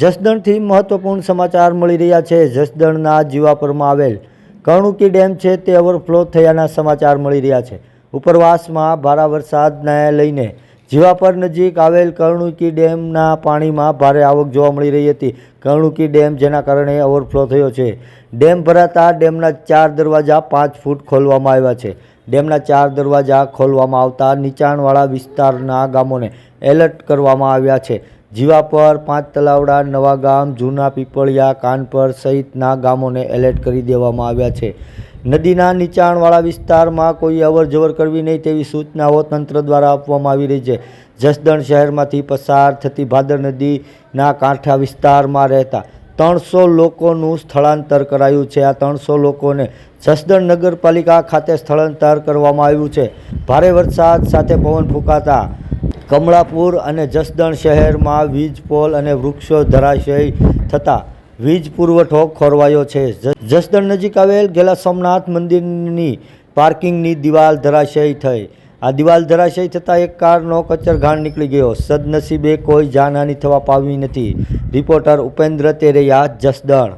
જસદણથી મહત્વપૂર્ણ સમાચાર મળી રહ્યા છે. જસદણના જીવાપરમાં આવેલ કર્ણુકી ડેમ છે તે ઓવરફ્લો થયાના સમાચાર મળી રહ્યા છે. ઉપરવાસમાં ભારે વરસાદને લઈને જીવાપર નજીક આવેલ કર્ણુકી ડેમના પાણીમાં ભારે આવક જોવા મળી રહી હતી. કર્ણુકી ડેમ જેના કારણે ઓવરફ્લો થયો છે. ડેમ ભરાતા ડેમના ચાર દરવાજા પાંચ ફૂટ ખોલવામાં આવ્યા છે. ડેમના ચાર દરવાજા ખોલવામાં આવતા નીચાણવાળા વિસ્તારના ગામોને એલર્ટ કરવામાં આવ્યા છે. જીવાપર, પાંચ તલાવડા નવાગામ જૂના પીપળિયા, કાનપર સહિતના ગામોને એલર્ટ કરી દેવામાં આવ્યા છે. નદીના નીચાણવાળા વિસ્તારમાં કોઈ અવર જવર કરવી નહીં તેવી સૂચનાઓ તંત્ર દ્વારા આપવામાં આવી રહી છે. જસદણ શહેરમાંથી પસાર થતી ભાદર નદીના કાંઠા વિસ્તારમાં રહેતા ત્રણસો લોકોનું સ્થળાંતર કરાયું છે. આ ત્રણસો લોકોને જસદણ નગરપાલિકા ખાતે સ્થળાંતર કરવામાં આવ્યું છે. ભારે વરસાદ સાથે પવન ફૂંકાતા કમળાપુર અને જસદણ શહેરમાં વીજ પોલ અને વૃક્ષો ધરાશય થતાં વીજ પુરવઠો ખોરવાયો છે. જસદણ નજીક આવેલ ગેલા સોમનાથ મંદિરની પાર્કિંગની દિવાલ ધરાશય થઈ. આ દિવાલ ધરાશય થતાં એક કારનો કચરઘાણ નીકળી ગયો. સદનસીબે કોઈ જાનહાની થવા પામી નથી. રિપોર્ટર ઉપેન્દ્ર તેરૈયા, જસદણ